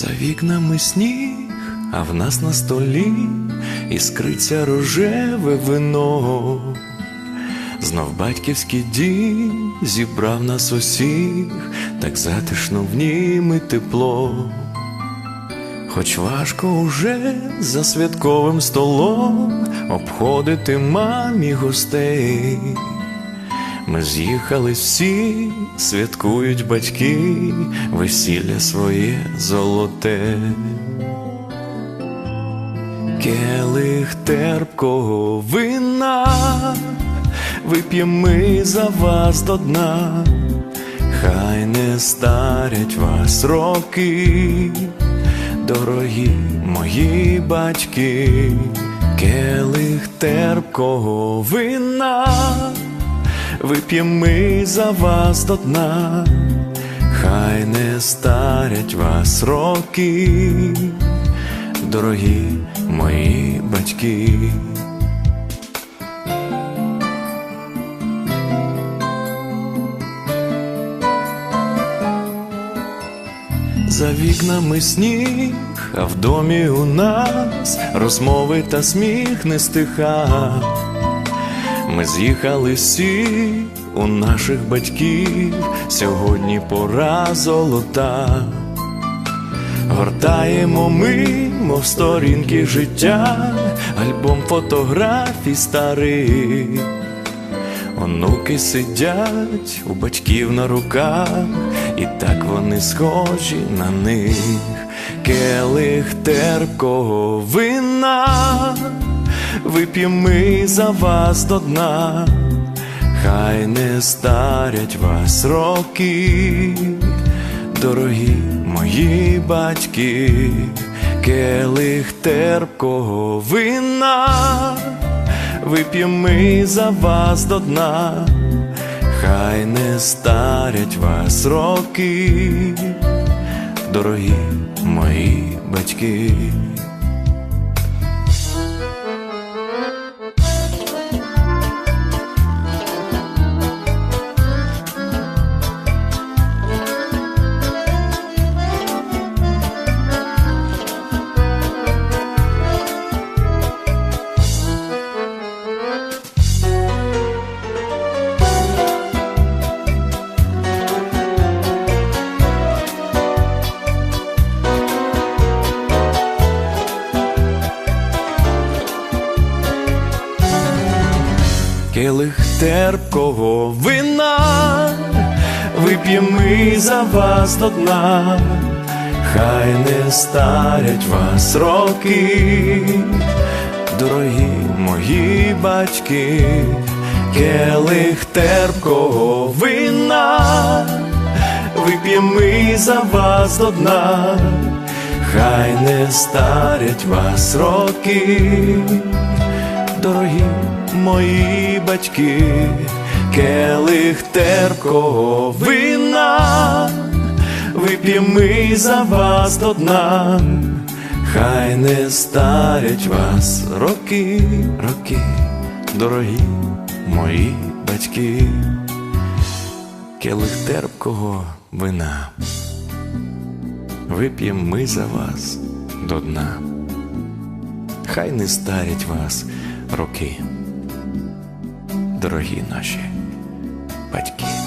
За вікнами сніг, а в нас на столі іскриться рожеве вино. Знов батьківський дім зібрав нас усіх, так затишно в нім і тепло. Хоч важко уже за святковим столом обходити мамі гостей. Ми з'їхали всі, святкують батьки, весілля своє золоте. Келих терпкого вина, вип'ємо ми за вас до дна, хай не старять вас роки, дорогі мої батьки, келих терпкого вина, вип'ємо ми за вас до дна, хай не старять вас роки дорогі мої батьки. За вікнами сніг, а в домі у нас розмови та сміх не стиха. Ми з'їхали всі у наших батьків, сьогодні пора золота. Гортаємо ми, мов сторінки життя, альбом фотографій старих. Онуки сидять у батьків на руках, і так вони схожі на них. Келих терпкого вина, вип'ємо ми за вас до дна, хай не старять вас роки дорогі мої батьки, келих терпкого вина, вип'ємо ми за вас до дна, хай не старять вас роки, дорогі мої батьки. Келих терпкого вина, вип'ємо ми за вас до дна, хай не старять вас роки, дорогі мої батьки, келих терпкого вина, вип'ємо ми за вас до дна, хай не старять вас роки. Дорогі мої батьки, келих терпкого вина, вип'ємо ми за вас до дна, хай не старять вас роки, роки, дорогі мої батьки, келих терпкого вина, вип'ємо ми за вас до дна. Хай не старять вас роки, дорогі наші батьки.